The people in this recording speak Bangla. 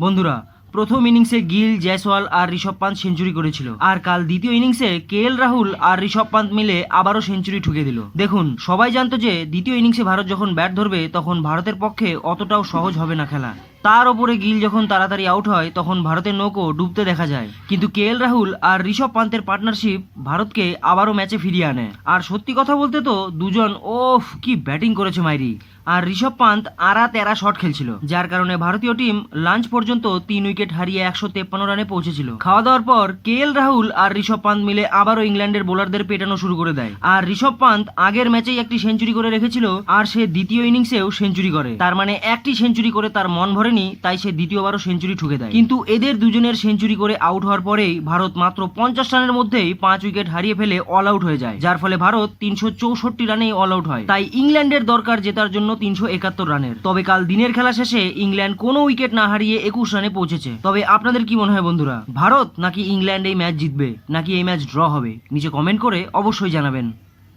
বন্ধুরা, প্রথম ইনিংসে গিল, জয়সওয়াল আর ঋষভ পান্ত সেঞ্চুরি করেছিল। আর কাল দ্বিতীয় ইনিংসে কে রাহুল আর ঋষভ পান্ত মিলে আবারও সেঞ্চুরি ঠুকে দিল। দেখুন, সবাই জানতো যে দ্বিতীয় ইনিংসে ভারত যখন ব্যাট ধরবে, তখন ভারতের পক্ষে অতটাও সহজ হবে না খেলা। তার ওপরে গিল যখন তাড়াতাড়ি আউট হয়, তখন ভারতের নৌকো ডুবতে দেখা যায়। কিন্তু কে রাহুল আর ঋষভ পান্তের পার্টনারশিপ ভারতকে আবারও ম্যাচে ফিরিয়ে আনে। আর সত্যি কথা বলতে তো দুজন, ওফ, কি ব্যাটিং করেছে মাইরি। আর ঋষভ পান্ত আড়া তেরা শট খেলছিল, যার কারণে ভারতীয় টিম লাঞ্চ পর্যন্ত তিন উইকেট হারিয়ে একশো তেপ্পান্ন রানে পৌঁছেছিল। খাওয়া দাওয়ার পর, কে রাহুল আর ঋষভ পান্ত মিলে আবারও ইংল্যান্ডের বোলারদের পেটানো শুরু করে দেয়। আর ঋষভ পান্ত আগের ম্যাচেই একটি সেঞ্চুরি করে রেখেছিল, আর সে দ্বিতীয় ইনিংসেও সেঞ্চুরি করে। তার মানে একটি সেঞ্চুরি করে তার মন ভরেনি তাই সে দ্বিতীয়বারও সেঞ্চুরি ঠুকে দেয় কিন্তু এদের দুজনের সেঞ্চুরি করে আউট হওয়ার পরেই ভারত মাত্র পঞ্চাশ রানের মধ্যেই পাঁচ উইকেট হারিয়ে ফেলে অল আউট হয়ে যায়, যার ফলে ভারত তিনশো চৌষট্টি রানেই অল আউট হয়। তাই ইংল্যান্ডের দরকার জেতার জন্য তিনশো একাত্তর রানের। তবে কাল দিনের খেলা শেষে ইংল্যান্ড কোনো উইকেট না হারিয়ে একুশ রানে পৌঁছেছে। তবে আপনাদের কি মনে হয় বন্ধুরা, ভারত নাকি ইংল্যান্ড এই ম্যাচ জিতবে, নাকি এই ম্যাচ ড্র হবে? নিচে কমেন্ট করে অবশ্যই জানাবেন।